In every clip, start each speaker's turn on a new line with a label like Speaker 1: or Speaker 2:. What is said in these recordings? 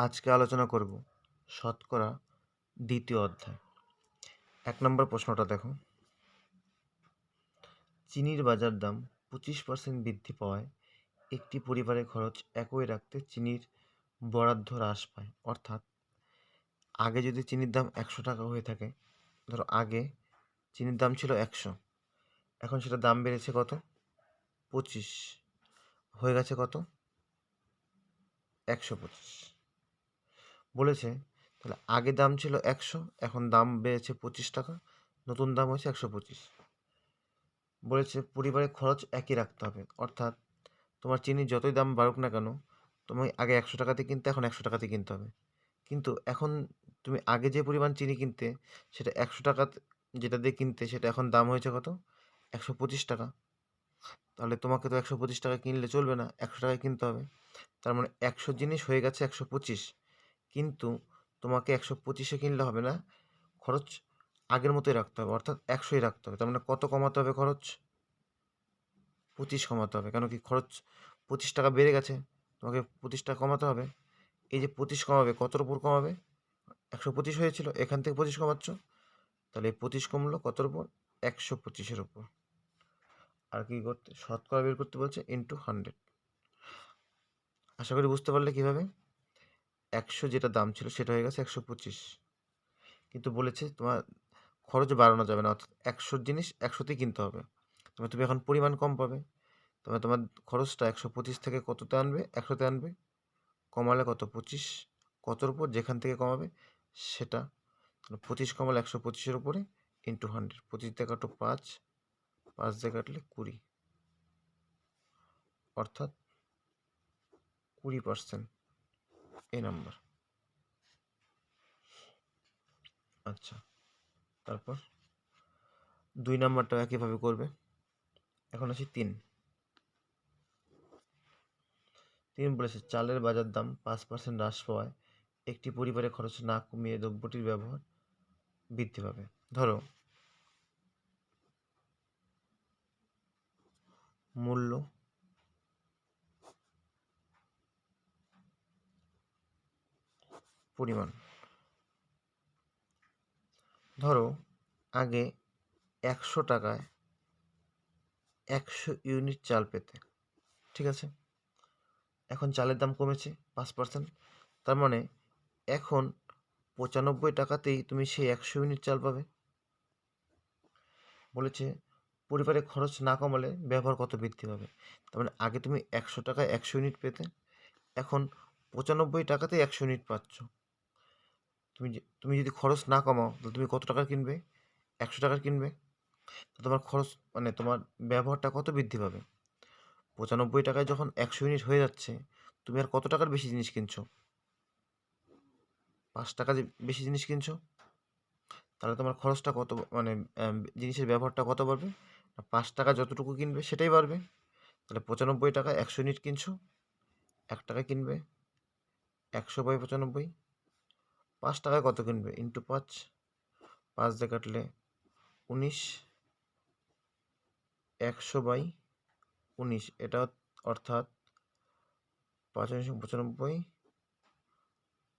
Speaker 1: আজকে আলোচনা করব শতকরা দ্বিতীয় অধ্যায়। এক নম্বর প্রশ্নটা দেখো। চিনির বাজার দাম পঁচিশ পার্সেন্ট বৃদ্ধি পাওয়ায় একটি পরিবারের খরচ একই রাখতে চিনির বরাদ্দ হ্রাস পায়। অর্থাৎ আগে যদি চিনির দাম একশো টাকা হয়ে থাকে, ধরো আগে চিনির দাম ছিল একশো, এখন সেটা দাম বেড়েছে কত? পঁচিশ, হয়ে গেছে কত? একশো পঁচিশ। বলেছে, তাহলে আগে দাম ছিল একশো, এখন দাম বেড়েছে পঁচিশ টাকা, নতুন দাম হয়েছে একশো পঁচিশ। বলেছে, পরিবারের খরচ একই রাখতে হবে, অর্থাৎ তোমার চিনি যতই দাম বাড়ুক না কেন তুমি আগে একশো টাকাতে কিনতে, এখন একশো টাকাতে কিনতে হবে। কিন্তু এখন তুমি আগে যে পরিমাণ চিনি কিনতে, সেটা একশো টাকা যেটা দিয়ে কিনতে, সেটা এখন দাম হয়েছে কত? একশো পঁচিশ টাকা। তাহলে তোমাকে তো একশো পঁচিশ টাকা কিনলে চলবে না, একশো টাকায় কিনতে হবে। তার মানে একশো জিনিস হয়ে গেছে একশো পঁচিশ। কিন্তু তোমাকে একশো পঁচিশে কিনলে হবে না। খরচ আগের মতোই রাখতে হবে, অর্থাৎ একশোই রাখতে হবে। তার মানে কত কমাতে হবে খরচ? পঁচিশ কমাতে হবে, কেন কি খরচ পঁচিশ টাকা বেড়ে গেছে, তোমাকে পঁচিশ টাকা কমাতে হবে। এই যে পঁচিশ কমাবে, কতর উপর কমাবে? একশো পঁচিশ হয়েছিল, এখান থেকে পঁচিশ কমাচ্ছ। তাহলে এই পঁচিশ কমলো কতর উপর? একশো পঁচিশের উপর। আর কি করতে, শতকরা বের করতে বলছে ইন্টু হান্ড্রেড আশা করি বুঝতে পারলে কীভাবে? একশো যেটা দাম ছিল সেটা হয়ে গেছে একশো পঁচিশ। কিন্তু বলেছে তোমার খরচ বাড়ানো যাবে না, অর্থাৎ একশো জিনিস একশোতেই কিনতে হবে। তবে তুমি এখন পরিমাণ কম পাবে। তবে তোমার খরচটা একশো পঁচিশ থেকে কততে আনবে? একশোতে আনবে। কমালে কত? পঁচিশ। কতর উপর? যেখান থেকে কমাবে, সেটা। পঁচিশ কমালে একশো পঁচিশের উপরে ইন্টু হান্ড্রেড পঁচিশ দিয়ে কাটো পাঁচ। পাঁচ দিয়ে কাটলে কুড়ি। অর্থাৎ কুড়ি পার্সেন্ট এই নাম্বার। আচ্ছা তারপর? দুই নাম্বারটা একইভাবে করবে। এখন আসি তিন। তিন বলেছে, চালের বাজার দাম পাঁচ পার্সেন্ট হ্রাস পাওয়ায় একটি পরিবারের খরচ না কমিয়ে দ্রব্যটির ব্যবহার বৃদ্ধি পাবে। ধরো, মূল্য পরিমাণ। ধরো, আগে একশো টাকায় একশো ইউনিট চাল পেতে, ঠিক আছে? এখন চালের দাম কমেছে পাঁচ পার্সেন্ট তার মানে এখন পঁচানব্বই টাকাতেই তুমি সেই একশো ইউনিট চাল পাবে। বলেছে পরিবারের খরচ না কমালে ব্যবহার কত বৃদ্ধি পাবে? তার মানে আগে তুমি একশো টাকায় একশো ইউনিট পেতে, এখন পঁচানব্বই টাকাতেই একশো ইউনিট পাচ্ছ। তুমি তুমি যদি খরচ না কমাও তাহলে তুমি কত টাকার কিনবে? একশো টাকার কিনবে? তোমার খরচ মানে তোমার ব্যবহারটা কত বৃদ্ধি পাবে? পঁচানব্বই টাকায় যখন একশো ইউনিট হয়ে যাচ্ছে, তুমি আর কত টাকার বেশি জিনিস কিনছো? পাঁচ টাকা বেশি জিনিস কিনছো? তাহলে তোমার খরচটা কত মানে জিনিসের ব্যবহারটা কত বাড়বে? পাঁচ টাকা যতটুকু কিনবে সেটাই বাড়বে। তাহলে পঁচানব্বই টাকা একশো ইউনিট কিনছো, এক টাকা কিনবে, একশো বাই পঁচানব্বই পাঁচ টাকায় কত কিনবে? ইন্টু পাঁচ পাঁচ দিয়ে কাটলে উনিশ, একশো বাই উনিশ। এটা অর্থাৎ পাঁচ উনিশ পঁচানব্বই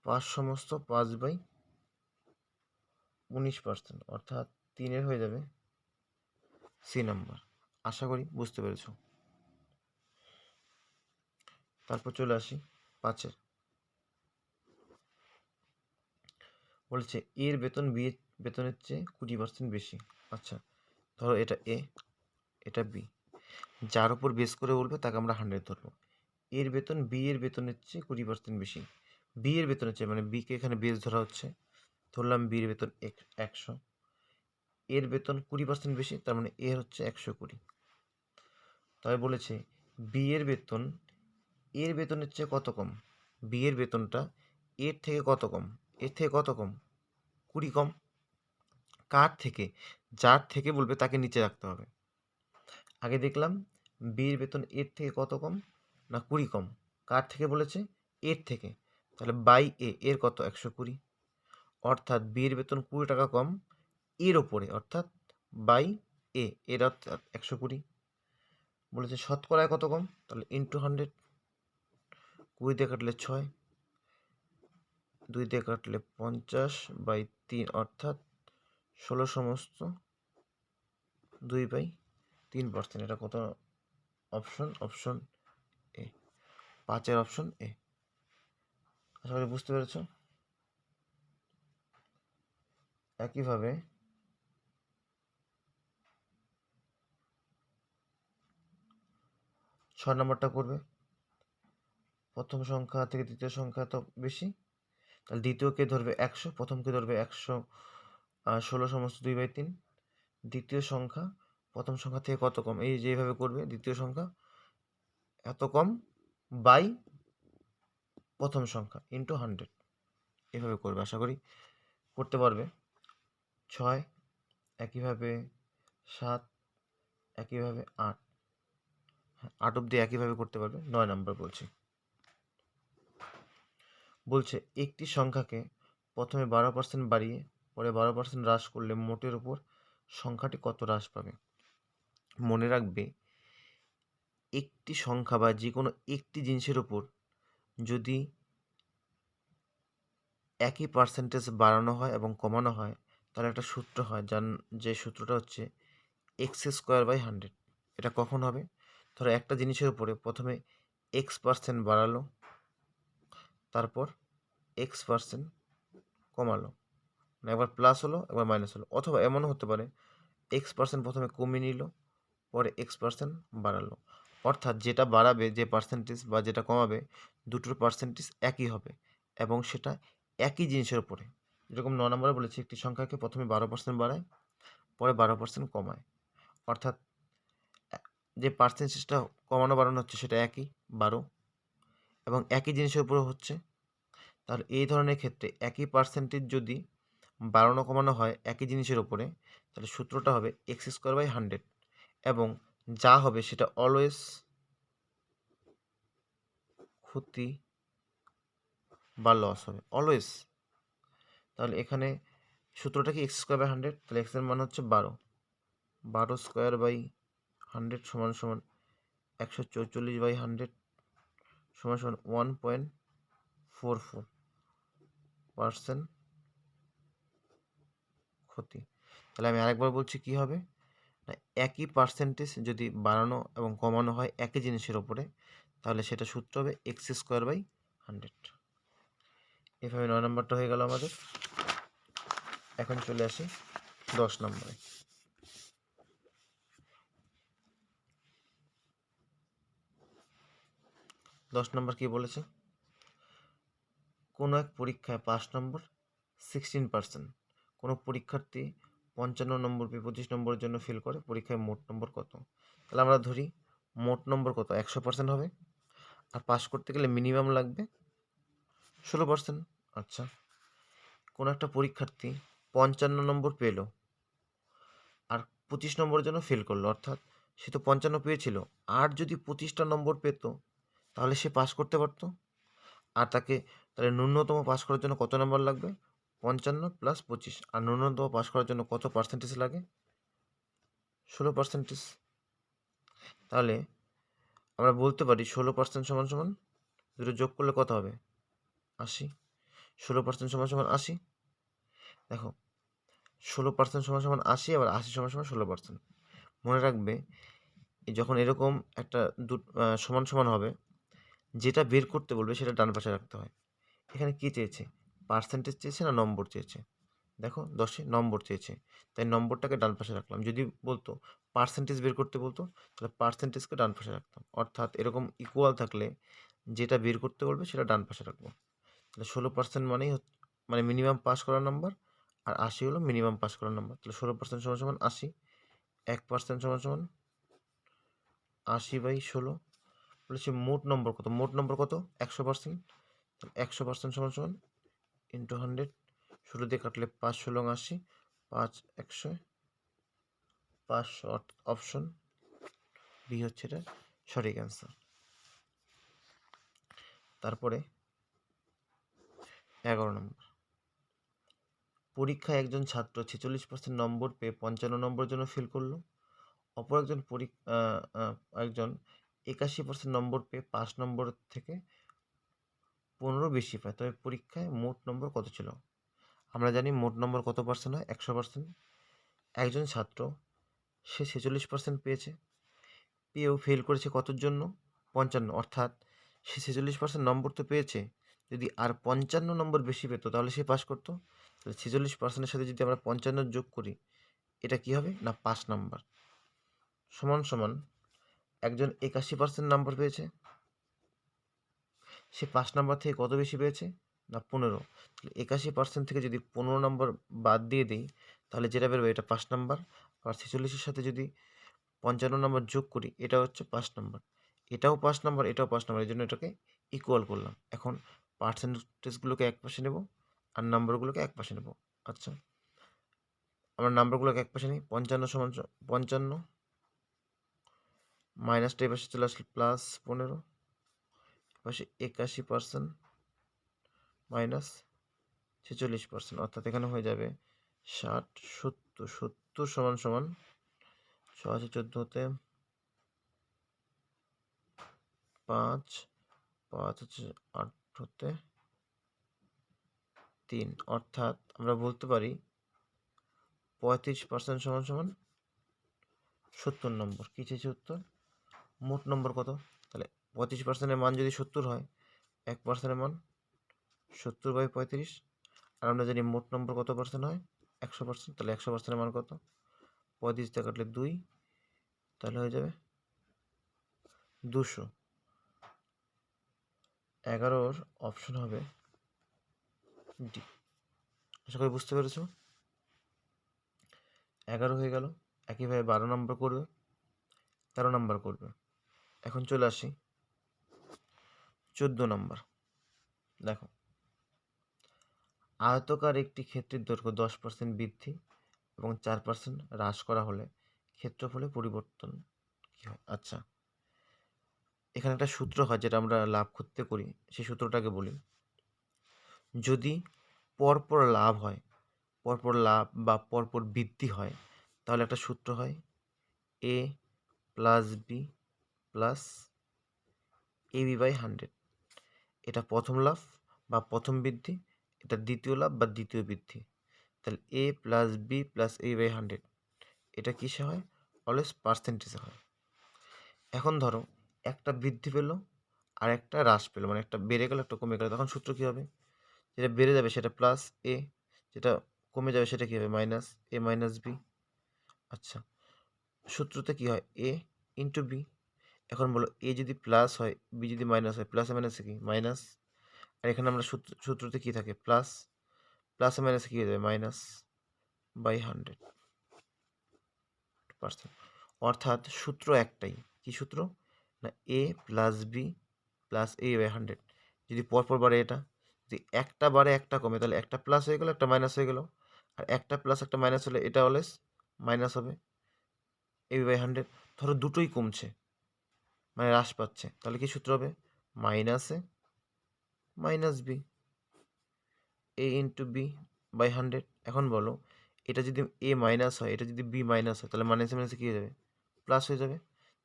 Speaker 1: পাঁচ সমস্ত পাঁচ বাই উনিশ পার্সেন্ট অর্থাৎ তিনের হয়ে যাবে সি নাম্বার। আশা করি বুঝতে পেরেছ। তারপর চলে আসি পাঁচের। বলেছে, এর বেতন বি, বেতনের চেয়ে কুড়ি পার্সেন্ট বেশি। আচ্ছা ধরো এটা এ, এটা বি। যার উপর বেস করে বলবে, তাকে আমরা হান্ড্রেড ধরবো। এর বেতন বি, এর বেতনের চেয়ে কুড়ি পার্সেন্ট বেশি। বি এর বেতনের চেয়ে মানে বিকে এখানে বেস ধরা হচ্ছে। ধরলাম বির বেতন একশো। এর বেতন কুড়ি পার্সেন্ট বেশি, তার মানে এর হচ্ছে একশো কুড়ি। তবে বলেছে, বি এর বেতন, এর বেতনের চেয়ে কত কম? বি এর বেতনটা এর থেকে কত কম? এর থেকে কত কম? কুড়ি কম? কার থেকে? যার থেকে বলবে তাকে নিচে রাখতে হবে। আগে দেখলাম বিয়ের বেতন এর থেকে কত কম না কুড়ি কম? কার থেকে বলেছে? এর থেকে। তাহলে বাই এ, এর কত? একশো কুড়ি। অর্থাৎ বিয়ের বেতন কুড়ি টাকা কম, এর ওপরে, অর্থাৎ বাই এ, এর অর্থাৎ একশো কুড়ি। বলেছে শতকরায় কত কম? তাহলে ইন্টু হান্ড্রেড কুড়ি দিয়ে কাটলে ছয়। দুই দিয়ে কাটলে পঞ্চাশ বাই তিন, অর্থাৎ ষোলো সমস্ত দুই বাই তিন পার্সেন্ট। এটা কত? Option option A. পাঁচের অপশন এ। আশা করি বুঝতে পেরেছ? একইভাবে ছয় নম্বরটা করবে। প্রথম সংখ্যা থেকে দ্বিতীয় সংখ্যা তো বেশি। দ্বিতীয়কে ধরবে একশো, প্রথমকে ধরবে একশো ষোলো সমস্ত দুই বাই তিন। দ্বিতীয় সংখ্যা, প্রথম সংখ্যা থেকে কত কম? এই যেভাবে করবে, দ্বিতীয় সংখ্যা এত কম বাই প্রথম সংখ্যা ইন্টু হান্ড্রেড এভাবে করবে, আশা করি করতে পারবে। ছয়, একইভাবে সাত, একইভাবে আট। হ্যাঁ আট অব্দি একইভাবে করতে পারবে। নয় নাম্বার বলছি। বলছে, একটি সংখ্যাকে প্রথমে বারো পার্সেন্ট বাড়িয়ে পরে বারো পার্সেন্ট হ্রাস করলে মোটের উপর সংখ্যাটি কত হ্রাস পাবে? মনে রাখবে, একটি সংখ্যা বা যে কোনো একটি জিনিসের উপর যদি একই পার্সেন্টেজ বাড়ানো হয় এবং কমানো হয়, তাহলে একটা সূত্র হয় যার, যে সূত্রটা হচ্ছে এক্স স্কোয়ার বাই হান্ড্রেড এটা কখন হবে? ধরো একটা জিনিসের উপরে প্রথমে এক্স পার্সেন্ট বাড়ালো, তারপর এক্স পার্সেন্ট কমালো মানে একবার প্লাস হলো, একবার মাইনাস হলো, অথবা এমনও হতে পারে এক্স পার্সেন্ট প্রথমে কমিয়ে নিল, পরে এক্স পার্সেন্ট বাড়ালো। অর্থাৎ যেটা বাড়াবে, যে পার্সেন্টেজ বা যেটা কমাবে, দুটোর পার্সেন্টেজ একই হবে, এবং সেটা একই জিনিসের উপরে। যেরকম ন নম্বরে বলেছি, একটি সংখ্যাকে প্রথমে বারো পার্সেন্ট বাড়ায়, পরে বারো পার্সেন্ট কমায়। অর্থাৎ যে পার্সেন্টেজটা কমানো বাড়ানো হচ্ছে, সেটা একই, বারো, এবং একই জিনিসের উপরে হচ্ছে তাহলে এই ধরনের ক্ষেত্রে একই পার্সেন্টেজ যদি বাড়ানো কমানো হয় একই জিনিসের উপরে, তাহলে সূত্রটা হবে এক্স স্কোয়ার বাই হান্ড্রেড এবং যা হবে সেটা অলওয়েজ ক্ষতি বা লস হবে অলওয়েজ তাহলে এখানে সূত্রটা কি এক্স স্কোয়ার বাই হান্ড্রেড তাহলে এক্সের মান হচ্ছে বারো। বারো স্কোয়ার বাই হান্ড্রেড সমান সমান একশো চৌচল্লিশ বাই হান্ড্রেড সমান সমান one point four four percent ক্ষতি। তাহলে আমি আরেকবার বলছি কি হবে? না, একই পার্সেন্টেজ যদি বাড়ানো এবং কমানো হয় একই জিনিসের ওপরে, তাহলে সেটা সূত্র হবে এক্স স্কোয়ার বাই হান্ড্রেড এভাবে নয় নম্বরটা হয়ে গেল আমাদের। এখন চলে আসি দশ নম্বরে। দশ নম্বর কি বলেছে? কোনো এক পরীক্ষায় পাঁচ নম্বর সিক্সটিন পার্সেন্ট কোনো পরীক্ষার্থী পঞ্চান্ন নম্বর পঁচিশ নম্বরের জন্য ফেল করে, পরীক্ষায় মোট নম্বর কত? তাহলে আমরা ধরি মোট নম্বর কত? একশো পার্সেন্ট হবে। আর পাস করতে গেলে মিনিমাম লাগবে ষোলো পার্সেন্ট আচ্ছা। কোনো একটা পরীক্ষার্থী পঞ্চান্ন নম্বর পেল আর পঁচিশ নম্বরের জন্য ফেল করল, অর্থাৎ সে তো পঞ্চান্ন পেয়েছিল। আর যদি পঁচিশটা নম্বর পেতো, তাহলে সে পাস করতে পারতো। আর তাকে তাহলে ন্যূনতম পাস করার জন্য কত নম্বর লাগবে? পঞ্চান্ন প্লাস পঁচিশ। আর ন্যূনতম পাস করার জন্য কত পার্সেন্টেজ লাগে? ষোলো পার্সেন্টেজ তাহলে আমরা বলতে পারি ষোলো পার্সেন্ট সমান সমান দুটো যোগ করলে কত হবে? আশি। ষোলো পার্সেন্ট সমান সমান আশি। দেখো, ষোলো পার্সেন্ট সমান সমান আশি, আবার আশি সমান সমান ষোলো পার্সেন্ট মনে রাখবে যখন এরকম একটা দু সমান সমান হবে, যেটা বের করতে বলবে সেটা ডান পাশে রাখতে হয়। এখানে কী চেয়েছে? পার্সেন্টেজ চেয়েছে না নম্বর চেয়েছে? দেখো, দশে নম্বর চেয়েছে। তাই নম্বরটাকে ডান পাশে রাখলাম। যদি বলতো পার্সেন্টেজ বের করতে বলতো, তাহলে পার্সেন্টেজকে ডান পাশে রাখতাম। অর্থাৎ এরকম ইকুয়াল থাকলে যেটা বের করতে বলবে সেটা ডান পাশে রাখব। তাহলে ষোলো পার্সেন্ট মানেই মানে মিনিমাম পাস করার নাম্বার আর আশি হলো মিনিমাম পাস করার নাম্বার তাহলে ষোলো পার্সেন্ট সমান সমান আশি, এক পার্সেন্ট সমান সমান আশি বাই ষোলো। বলেছি মোট নম্বর কত? মোট নম্বর কত? একশো পার্সেন্ট একশো পার্সেন্ট সমান ইন্টু হান্ড্রেড দিয়ে কাটলে পাঁচ ষোলো আশি, পাঁচ একশো, পাঁচশো অপশন বি হচ্ছে এটা সঠিক অ্যান্সার তারপরে এগারো নম্বর। পরীক্ষায় একজন ছাত্র ছেচল্লিশ পার্সেন্ট নম্বর পেয়ে পঞ্চান্ন নম্বরের জন্য ফেল করল। অপর একজন পরীক্ষা একজন একাশি পার্সেন্ট নম্বর পেয়ে পাঁচ নম্বর থেকে পনেরো বেশি পায় তবে পরীক্ষায় মোট নম্বর কত ছিল? আমরা জানি মোট নম্বর কত পার্সেন্ট হয়? একশো পার্সেন্ট একজন ছাত্র, সে ছেচল্লিশ পার্সেন্ট পেয়েছে। পেয়েও ফেল করেছে কতর জন্য? পঞ্চান্ন। অর্থাৎ সে ছেচল্লিশ পার্সেন্ট নম্বর তো পেয়েছে। যদি আর পঞ্চান্ন নম্বর বেশি পেতো, তাহলে সে পাস করতো। তাহলে ছেচল্লিশ পার্সেন্টের সাথে যদি আমরা পঞ্চান্ন যোগ করি, এটা কি হবে? না, পাঁচ নাম্বার। সমান সমান একজন একাশি পার্সেন্ট নাম্বার পেয়েছে। সে পাঁচ নাম্বার থেকে কত বেশি পেয়েছে? না, পনেরো। তাহলে একাশি পার্সেন্ট থেকে যদি পনেরো নম্বর বাদ দিয়ে দিই, তাহলে যেটা বেরোবে এটা পাঁচ নাম্বার। আর ছেচল্লিশের সাথে যদি পঞ্চান্ন নম্বর যোগ করি, এটা হচ্ছে পাঁচ নাম্বার। এটাও পাঁচ নাম্বার, এটাও পাঁচ নাম্বার, এই জন্য এটাকে ইকুয়াল করলাম। এখন পার্সেন্টেজগুলোকে এক পাশে নেব আর নাম্বারগুলোকে এক পাশে নেব। আচ্ছা আমরা নাম্বারগুলোকে এক পাশে নিই, পঞ্চান্ন সমান পঞ্চান্ন মাইনাসটা এপাশে চলে আসলে প্লাস পনেরো। এপাশে একাশি পার্সেন্ট মাইনাস ছেচল্লিশ পার্সেন্ট অর্থাৎ এখানে হয়ে যাবে ষাট, সত্তর সত্তর সমান সমান ছ আছে চোদ্দ হতে পাঁচ পাঁচ হচ্ছে আট হতে তিন, অর্থাৎ আমরা বলতে পারি পঁয়ত্রিশ পার্সেন্ট সমান সমান সত্তর নম্বর। কী চেয়েছে উত্তর? মোট নম্বর কত? পঁয়ত্রিশ পার্সেন্টের মান যদি সত্তর হয়, এক পার্সেন্টের মান সত্তর বাই পঁয়ত্রিশ, আর আমরা জানি মোট নম্বর কত পার্সেন্ট হয়, একশো পার্সেন্ট তাহলে একশো পার্সেন্টের মান কত? পঁয়ত্রিশ দিয়ে কাটলে দুই, তাহলে হয়ে যাবে দুশো। এগারোর অপশন হবে ডি আশা করি বুঝতে পেরেছ? এগারো হয়ে গেল, একইভাবে বারো নম্বর করবে, তেরো নম্বর করবে। এখন চলে আসি চোদ্দ নম্বর। দেখো। আয়তকার একটি ক্ষেত্রের দৈর্ঘ্য দশ পার্সেন্ট বৃদ্ধি এবং চার পার্সেন্ট হ্রাস করা হলে ক্ষেত্রফলে পরিবর্তন কী হয়? আচ্ছা। এখানে একটা সূত্র হয় যেটা আমরা লাভ করতে করি, সেই সূত্রটাকে বলি। যদি পরপর লাভ হয়, পরপর লাভ বা পরপর বৃদ্ধি হয়, তাহলে একটা সূত্র হয় A plus B plus A B by hundred এটা প্রথম লাভ বা প্রথম বৃদ্ধি, এটা দ্বিতীয় লাভ বা দ্বিতীয় বৃদ্ধি। তাহলে A plus B plus A by hundred এটা কিসে হয়? অলওয়েজ পার্সেন্টেজে হয়। এখন ধরো একটা বৃদ্ধি পেল, আর একটা হ্রাস পেল মানে একটা বেড়ে গেল, একটা কমে গেল, তখন সূত্র কী হবে? যেটা বেড়ে যাবে সেটা প্লাস এ যেটা কমে যাবে সেটা কী হবে? মাইনাস এ মাইনাস বি আচ্ছা সূত্রতে কী হয়? এ ইন্টু বি এখন বলো এ যদি প্লাস হয় বি যদি মাইনাস হয় প্লাসে মাইনাসে কি? মাইনাস আর এখানে আমরা সূত্র, সূত্রতে কী থাকে? প্লাস প্লাসে মাইনাসে কী হয়ে যাবে? মাইনাস বাই হান্ড্রেড পার্সেন্ট অর্থাৎ সূত্র একটাই। কি সূত্র? না A plus B plus A by hundred যদি পরপর বাড়ে এটা, যদি একটা বাড়ে, একটা কমে, তাহলে একটা প্লাস হয়ে গেলো, একটা মাইনাস হয়ে গেলো। আর একটা প্লাস একটা মাইনাস হলে এটা অলওয়েজ মাইনাস হবে। এ বাই হান্ড্রেড ধরো দুটোই কমছে। মানে হ্রাস পাচ্ছে। তাহলে কি সূত্র হবে? মাইনাসে minus B, A into B by hundred. এখন বলো, এটা যদি এ মাইনাস হয়, এটা যদি বি মাইনাস হয়, তাহলে মাইনাসে মাইনাসে কী হয়ে যাবে? প্লাস হয়ে যাবে।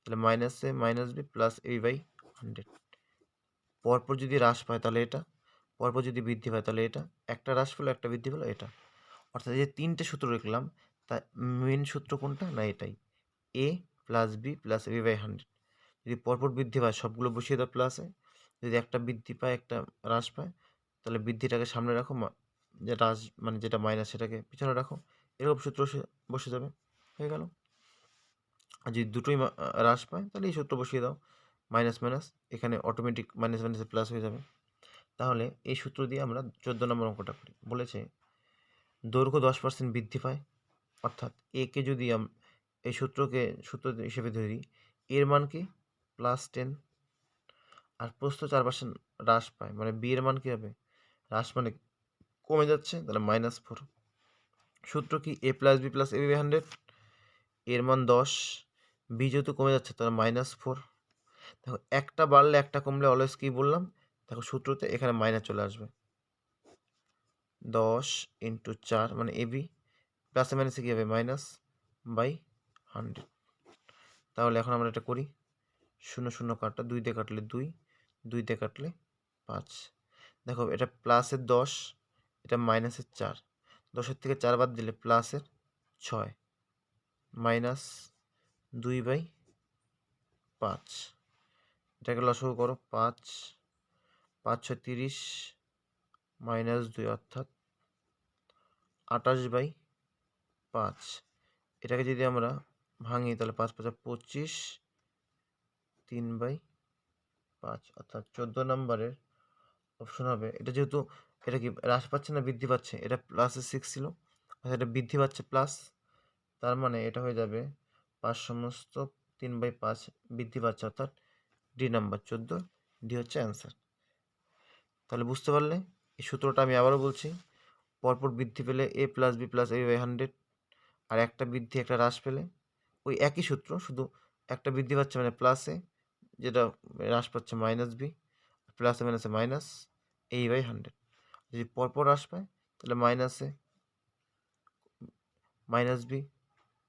Speaker 1: তাহলে মাইনাসে minus B plus A by hundred. পরপর যদি হ্রাস পায় তাহলে এটা, পরপর যদি বৃদ্ধি পায় তাহলে এটা, একটা হ্রাস পেল, একটা বৃদ্ধি পেল, এটা। অর্থাৎ যে তিনটে সূত্র লিখলাম তা মেন সূত্র কোনটা? না এটাই। A plus B plus A by hundred. যদি পরপর বৃদ্ধি পায়, সবগুলো বসিয়ে দাও প্লাসে যদি একটা বৃদ্ধি পায়, একটা হ্রাস পায়, তাহলে বৃদ্ধিটাকে সামনে রাখো যে হ্রাস মানে যেটা মাইনাস সেটাকে পিছনে রাখো। এরকম সূত্র বসে- যাবে, হয়ে গেল। আর যদি দুটোই হ্রাস পায়, তাহলে এই সূত্র বসিয়ে দাও মাইনাস মাইনাস এখানে অটোমেটিক মাইনাস মাইনাসে প্লাস হয়ে যাবে। তাহলে এই সূত্র দিয়ে আমরা চোদ্দ নম্বর অঙ্কটা করি। বলেছে, দৈর্ঘ্য দশ পার্সেন্ট বৃদ্ধি পায়, অর্থাৎ একে যদি এই সূত্রকে, সূত্র হিসেবে ধরি, এর মান কি? প্লাস টেন আর প্রস্থ চার পার্সেন্ট হ্রাস পায়। মানে বি এর মান কী হবে হ্রাস মানে কমে যাচ্ছে, তাহলে মাইনাস ফোর সূত্র কি? A plus B plus A B hundred এর মান দশ। বি যেহেতু কমে যাচ্ছে, তাহলে মাইনাস ফোর দেখো, একটা বাড়লে একটা কমলে অলওয়েজ কী বললাম? দেখো, সূত্রতে এখানে মাইনাস চলে আসবে। দশ ইন্টু চার মানে এ বি প্লাসে মাইনাসে কী হবে? মাইনাস বাই হান্ড্রেড তাহলে এখন আমরা এটা করি। শূন্য শূন্য কাটা দুই দিয়ে কাটলে দুই দুই দিয়ে কাটলে পাঁচ। দেখো, এটা প্লাসের দশ, এটা মাইনাসের চার। দশের থেকে চার বাদ দিলে প্লাসের ছয়। মাইনাস দুই বাই পাঁচ। এটাকে লসগু করো, পাঁচ পাঁচ ছয় তিরিশ, মাইনাস দুই অর্থাৎ আঠাশ বাই পাঁচ। এটাকে যদি আমরা ভাঙি তাহলে পাঁচ পাঁচা পঁচিশ তিন বাই পাঁচ, অর্থাৎ চোদ্দ নম্বরের অপশন হবে। এটা যেহেতু এটা কি হ্রাস পাচ্ছে না বৃদ্ধি পাচ্ছে? এটা প্লাসে সিক্স ছিল। অর্থাৎ এটা বৃদ্ধি পাচ্ছে প্লাস তার মানে এটা হয়ে যাবে পাঁচ সমস্ত তিন বাই পাঁচ বৃদ্ধি পাচ্ছে, অর্থাৎ ডি নাম্বার চোদ্দ ডি হচ্ছে অ্যান্সার তাহলে বুঝতে পারলে এই সূত্রটা আমি আবারও বলছি, পরপর বৃদ্ধি পেলে A plus B plus A by hundred আর একটা বৃদ্ধি, একটা হ্রাস পেলে ওই একই সূত্র, শুধু একটা বৃদ্ধি পাচ্ছে মানে প্লাসে যেটা হ্রাস পাচ্ছে মাইনাস বি প্লাসে মাইনাসে মাইনাস এই বাই হান্ড্রেড যদি পরপর হ্রাস পায়, তাহলে মাইনাসে মাইনাস বি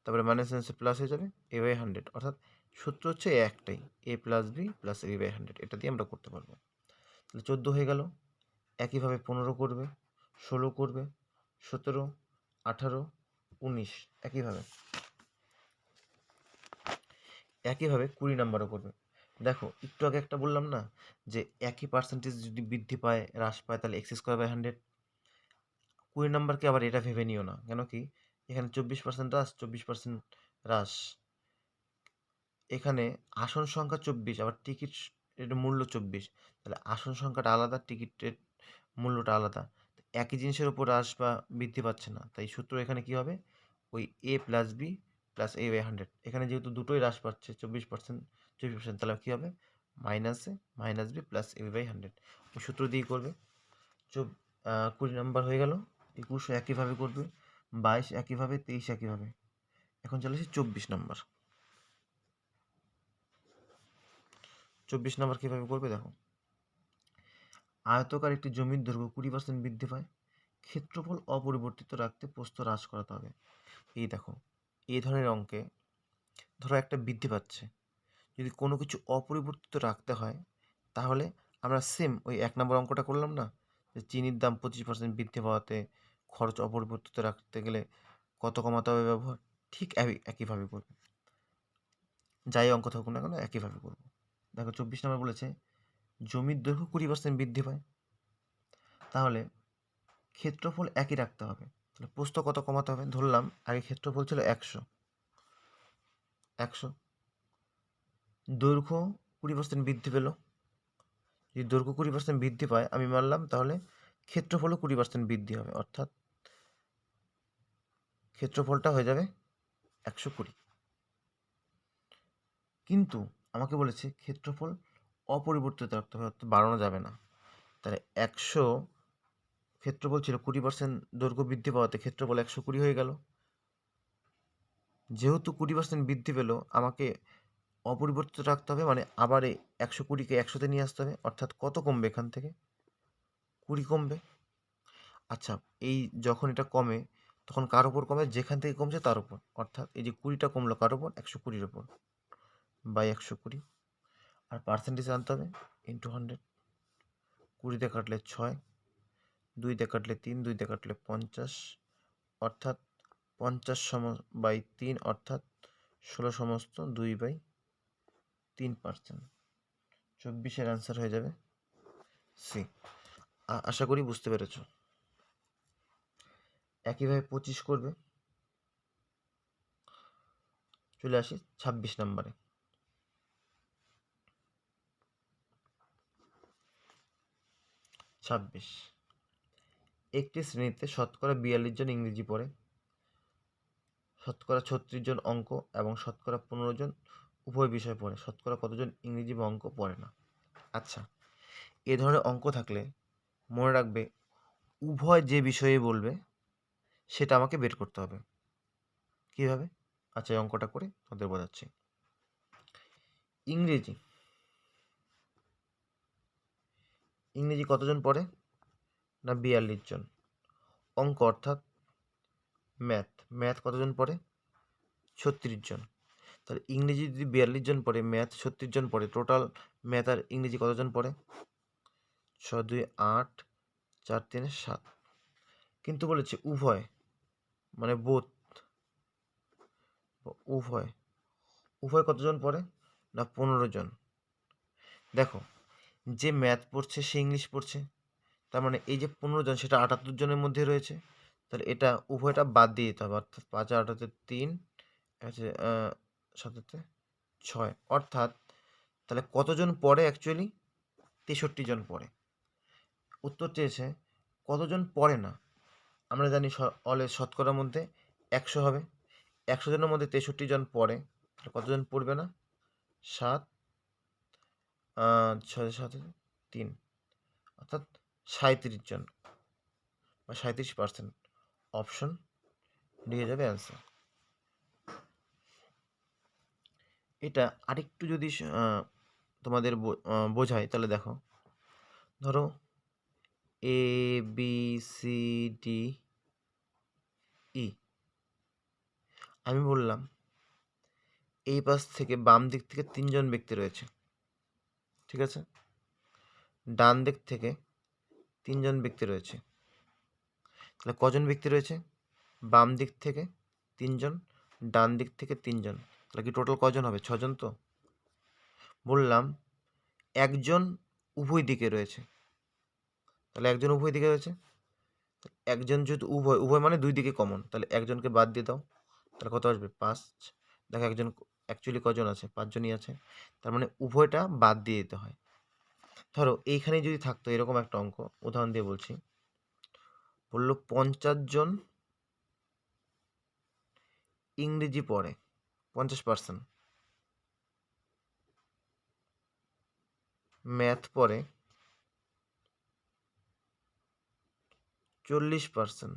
Speaker 1: তারপরে মাইনাস মাইনাসে প্লাস হয়ে যাবে এ বাই হান্ড্রেড অর্থাৎ সূত্র হচ্ছে একটাই A plus B plus A by hundred এটা দিয়ে আমরা করতে পারব। তাহলে চোদ্দ হয়ে গেল। একইভাবে পনেরো করবে, ষোলো করবে, সতেরো, আঠারো, উনিশ। একইভাবে। একইভাবে কুড়ি নাম্বারও করবে। দেখো, একটু আগে একটা বললাম না যে একই পার্সেন্টেজ যদি বৃদ্ধি পায়, হ্রাস পায়, তাহলে এক্স স্কোয়ার বাই হান্ড্রেড কুড়ি নাম্বারকে আবার এটা ভেবে নিও না, কেন কি? এখানে চব্বিশ পার্সেন্ট হ্রাস, চব্বিশ পার্সেন্ট হ্রাস। এখানে আসন সংখ্যা চব্বিশ, আবার টিকিট এর মূল্য চব্বিশ। তাহলে আসন সংখ্যাটা আলাদা টিকিটের মূল্যটা আলাদা। একই জিনিসের উপর হ্রাস বা বৃদ্ধি পাচ্ছে না। তাই সূত্র এখানে কি হবে? ওই A plus B plus A by hundred এখানে যেহেতু দুটোই হ্রাস পাচ্ছে, চব্বিশ পার্সেন্ট চব্বিশ পার্সেন্ট তাহলে কী হবে? মাইনাসে minus B plus A by hundred ওই সূত্র দিয়েই করবে। চব কুড়ি নাম্বার হয়ে গেল। একুশ একইভাবে করবে। বাইশ একইভাবে, তেইশ একইভাবে। এখন চলে আসি চব্বিশ নাম্বার চব্বিশ নাম্বার কীভাবে করবে দেখো। আয়তকার একটি জমির দৈর্ঘ্য কুড়ি পার্সেন্ট বৃদ্ধি পায়। ক্ষেত্রফল অপরিবর্তিত রাখতে প্রস্থ হ্রাস করাতে হবে। এই দেখো, এই ধরনের অঙ্কে ধরো একটা বৃদ্ধি পাচ্ছে। যদি কোনো কিছু অপরিবর্তিত রাখতে হয়, তাহলে আমরা সেম ওই এক নম্বর অঙ্কটা করলাম না? যে চিনির দাম পঁচিশ পার্সেন্ট বৃদ্ধি পাওয়াতে খরচ অপরিবর্তিত রাখতে গেলে কত কমাতে হবে ব্যবহার? ঠিক একইভাবে করবে। যাই অঙ্ক থাকুক না কেন, একইভাবে করব। দেখো চব্বিশ নম্বর বলেছে, জমির দৈর্ঘ্য কুড়ি পার্সেন্ট বৃদ্ধি পায়। তাহলে ক্ষেত্রফল একই রাখতে হবে। তাহলে পোস্ত কত কমাতে হবে? ধরলাম, আগে ক্ষেত্রফল ছিল একশো। একশো। দৈর্ঘ্য কুড়ি পার্সেন্ট বৃদ্ধি পেল। যদি দৈর্ঘ্য কুড়ি পার্সেন্ট বৃদ্ধি পায়, আমি মানলাম তাহলে ক্ষেত্রফলও কুড়ি পার্সেন্ট বৃদ্ধি হবে, অর্থাৎ ক্ষেত্রফলটা হয়ে যাবে একশো কুড়ি। কিন্তু আমাকে বলেছে ক্ষেত্রফল অপরিবর্তিত রাখতে হবে, অর্থাৎ বাড়ানো যাবে না। তাহলে একশো ক্ষেত্রফল ছিল কুড়ি পার্সেন্ট দৈর্ঘ্য বৃদ্ধি পাওয়াতে ক্ষেত্রফল একশো কুড়ি হয়ে গেল। যেহেতু কুড়ি পার্সেন্ট বৃদ্ধি পেল, আমাকে অপরিবর্তিত রাখতে হবে মানে আবার একশো কুড়িকে একশোতে নিয়ে আসতে হবে, অর্থাৎ কত কমবে এখান থেকে? কুড়ি কমবে। আচ্ছা এই যখন এটা কমে, তখন কার ওপর কমে? যেখান থেকে কমছে তার উপর অর্থাৎ এই যে কুড়িটা কমলো কার ওপর? একশো কুড়ির ওপর, বাই একশো কুড়ি। আর পার্সেন্টেজ আনতে হবে ইন্টু হান্ড্রেড কুড়িতে কাটলে ছয়, দুইতে কাটলে তিন, দুইতে কাটলে পঞ্চাশ, অর্থাৎ পঞ্চাশ সম বাই তিন, অর্থাৎ ষোলো সমস্ত দুই বাই তিন পার্সেন্ট চব্বিশের অ্যান্সার হয়ে যাবে সি আশা করি বুঝতে পেরেছ। একইভাবে পঁচিশ করবে। চলে আসি ছাব্বিশ নম্বরে। ছাব্বিশ। একটি শ্রেণীতে শতকরা বিয়াল্লিশ জন ইংরেজি পড়ে, শতকরা ছত্রিশ জন অঙ্ক এবং শতকরা পনেরো জন উভয় বিষয় পড়ে। শতকরা কতজন ইংরেজি বা অঙ্ক পড়ে না? আচ্ছা এ ধরনের অঙ্ক থাকলে মনে রাখবে, উভয় যে বিষয়ে বলবে, সেটা আমাকে বের করতে হবে। কীভাবে? আচ্ছা এই অঙ্কটা করে তোমাদের বোঝাচ্ছি। ইংরেজি। ইংরেজি কতজন পড়ে? না, বিয়াল্লিশ জন। অঙ্ক অর্থাৎ ম্যাথ। ম্যাথ কতজন পড়ে? ছত্রিশ জন। তাহলে ইংরেজি যদি বিয়াল্লিশ জন পড়ে, ম্যাথ ছত্রিশ জন পড়ে টোটাল ম্যাথ আর ইংরেজি কতজন পড়ে? ছ দুই, আট, চার, তিনে, সাত। কিন্তু বলেছে উভয় মানে বোধ উভয়। উভয় কতজন পড়ে? না, পনেরো জন। দেখো, যে ম্যাথ পড়ছে সে ইংলিশ পড়ছে, তার মানে এই যে পনেরো জন, সেটা আটাত্তর জনের মধ্যে রয়েছে। তাহলে এটা উভয়টা বাদ দিয়ে দিতে হবে, অর্থাৎ পাঁচ আর আটাতে তিন আছে সাতাতে ছয়। অর্থাৎ তাহলে কতজন পড়ে অ্যাকচুয়ালি তেষট্টি জন পড়ে উত্তর চেয়েছে, কতজন পড়ে না? আমরা জানি অলে শতকরার মধ্যে একশো হবে। একশো জনের মধ্যে তেষট্টি জন পড়ে তাহলে কতজন পড়বে না? সাত ছয় সাথে তিন। অর্থাৎ সাঁত্রিশ জন। বা সাঁত্রিশ পার্সেন্ট অপশন দিয়ে যাবে অ্যান্সার এটা আরেকটু যদি তোমাদের বোঝায়, তাহলে দেখো। ধরো A B C D E আমি বললাম, এই পাশ থেকে বাম দিক থেকে তিনজন ব্যক্তি রয়েছে, ঠিক আছে? ডান দিক থেকে তিনজন ব্যক্তি রয়েছে। তাহলে কজন ব্যক্তি রয়েছে? বাম দিক থেকে তিনজন, ডান দিক থেকে তিনজন। তাহলে কি টোটাল কজন হবে? ছজন তো? বললাম, একজন উভয় দিকে রয়েছে। তাহলে একজন উভয় দিকে রয়েছে? একজন যেহেতু উভয় উভয় মানে দুই দিকে কমন তাহলে একজনকে বাদ দিয়ে দাও। তাহলে কত আসবে? পাঁচ। দেখো একজন অ্যাকচুয়ালি কজন আছে? পাঁচজনই আছে। তার মানে উভয়টা বাদ দিয়ে দিতে হয়। ধরো এইখানে যদি থাকতো, এরকম একটা অঙ্ক, উদাহরণ দিয়ে বলছি। বলল পঞ্চাশ জন ইংরেজি পড়ে। পঞ্চাশ পার্সেন্ট ম্যাথ পড়ে চল্লিশ পার্সেন্ট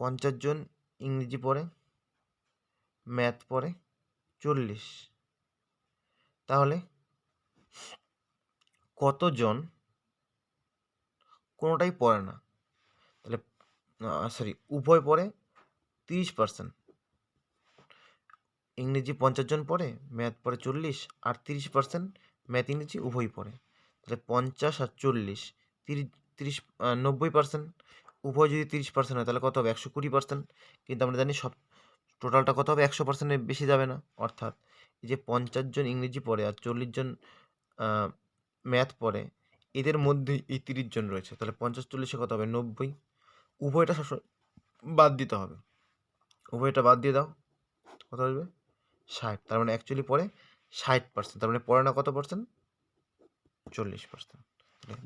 Speaker 1: পঞ্চাশ জন ইংরেজি পড়ে ম্যাথ পড়ে চল্লিশ। তাহলে কতজন কোনোটাই পড়ে না। তাহলে সরি উভয় পড়ে তিরিশ পার্সেন্ট ইংরেজি পঞ্চাশ জন পড়ে ম্যাথ পড়ে চল্লিশ, আর তিরিশ পার্সেন্ট ম্যাথ ইংরেজি উভয় পড়ে। তাহলে পঞ্চাশ আর চল্লিশ, তিরিশ তিরিশ নব্বই পার্সেন্ট উভয় যদি তিরিশ পার্সেন্ট হয়, তাহলে কত হবে? একশো কুড়ি পার্সেন্ট কিন্তু আমরা জানি সব টোটালটা কত হবে? একশো পার্সেন্টের বেশি যাবে না, অর্থাৎ এই যে পঞ্চাশ জন ইংরেজি পড়ে আর চল্লিশ জন ম্যাথ পড়ে এদের মধ্যে এই তিরিশ জন রয়েছে। তাহলে পঞ্চাশ চল্লিশে কত হবে? নব্বই। উভয়টা সবসময় বাদ দিতে হবে। উভয়টা বাদ দিয়ে দাও। কত আসবে? ষাট। তার মানে অ্যাকচুয়ালি পড়ে ষাট পার্সেন্ট তার মানে পড়ে না কত পার্সেন্ট চল্লিশ পার্সেন্ট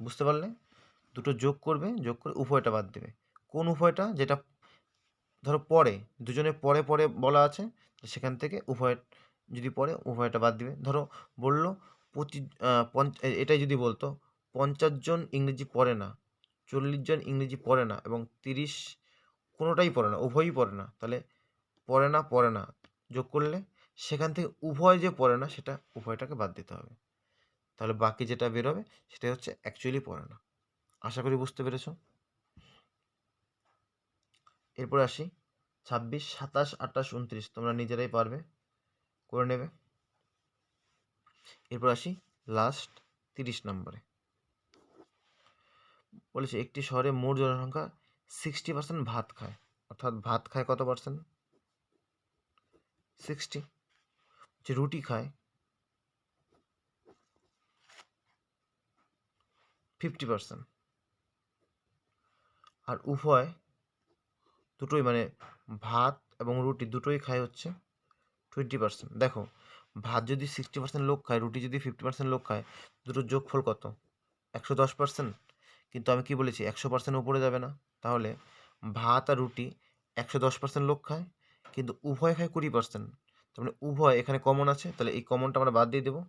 Speaker 1: বুঝতে পারলে? দুটো যোগ করবে, যোগ করে উভয়টা বাদ দেবে। কোন উভয়টা? যেটা ধরো পরে দুজনে পরে পরে বলা আছে, সেখান থেকে উভয় যদি পরে উভয়টা বাদ দিবে। ধরো বলল পঁচিশ পঞ্চ এটাই যদি বলতো পঞ্চাশ জন ইংরেজি পড়ে না, চল্লিশ জন ইংরেজি পড়ে না এবং তিরিশ কোনোটাই পড়ে না, উভয়ই পড়ে না। তাহলে পড়ে না পড়ে না, যোগ করলে সেখান থেকে উভয় যে পড়ে না সেটা উভয়টাকে বাদ দিতে হবে। তাহলে বাকি যেটা বেরোবে সেটা হচ্ছে অ্যাকচুয়ালি পড়ে না। আশা করি বুঝতে পেরেছ? এরপরে আসি, ছাব্বিশ, সাতাশ, আঠাশ, উনত্রিশ, তোমরা নিজেরাই পারবে, করে নেবে। এরপর আসি লাস্ট তিরিশ নম্বরে। বলেছে, একটি শহরে মোট জনসংখ্যা সিক্সটি পার্সেন্ট ভাত খায়। অর্থাৎ ভাত খায় কত পার্সেন্ট সিক্সটি যে রুটি খায় ফিফটি পার্সেন্ট আর উভয় দুটোই মানে ভাত এবং রুটি দুটোই খায় হচ্ছে টোয়েন্টি পার্সেন্ট দেখো, ভাত যদি সিক্সটি পার্সেন্ট লোক খায়, রুটি যদি ফিফটি পার্সেন্ট লোক খায়, দুটোর যোগফল কত? একশো দশ পার্সেন্ট কিন্তু আমি কি বলেছি, একশো পার্সেন্ট উপরে যাবে না। তাহলে ভাত আর রুটি একশো দশ পার্সেন্ট লোক খায়, কিন্তু উভয় খায় কুড়ি পার্সেন্ট তার মানে উভয় এখানে কমন আছে, তাহলে এই কমনটা আমরা বাদ দিয়ে দেবো।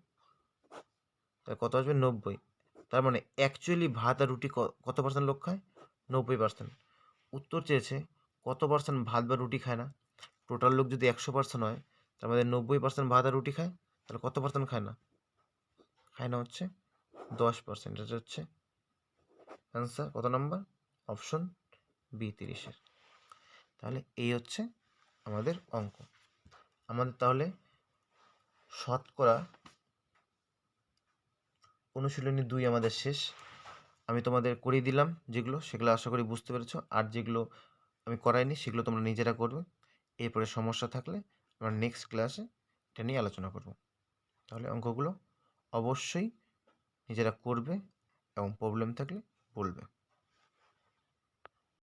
Speaker 1: তাহলে কত আসবে? নব্বই। তার মানে অ্যাকচুয়ালি ভাত আর রুটি কত পার্সেন্ট লোক খায়? নব্বই পার্সেন্ট উত্তর চেয়েছে, কত পার্সেন্ট ভাত বা রুটি খায় না? টোটাল লোক যদি একশো পার্সেন্ট হয়, তার মধ্যে নব্বই পার্সেন্ট ভাত আর রুটি খায়, তাহলে কত পার্সেন্ট খায় না? খায় না হচ্ছে দশ পার্সেন্ট এটা হচ্ছে অ্যান্সার কত নাম্বার? অপশন বি তিরিশের। তাহলে এই হচ্ছে আমাদের অঙ্ক। আমাদের তাহলে শতকরা অনুশীলনী দুই আমাদের শেষ। আমি তোমাদের করিয়ে দিলাম যেগুলো, সেগুলো আশা করি বুঝতে পেরেছ। আর যেগুলো আমি করাইনি, সেগুলো তোমরা নিজেরা করবে। এরপরে সমস্যা থাকলে আমরা নেক্সট ক্লাসে এটা নিয়ে আলোচনা করব। তাহলে অঙ্কগুলো অবশ্যই নিজেরা করবে এবং প্রবলেম থাকলে বলবে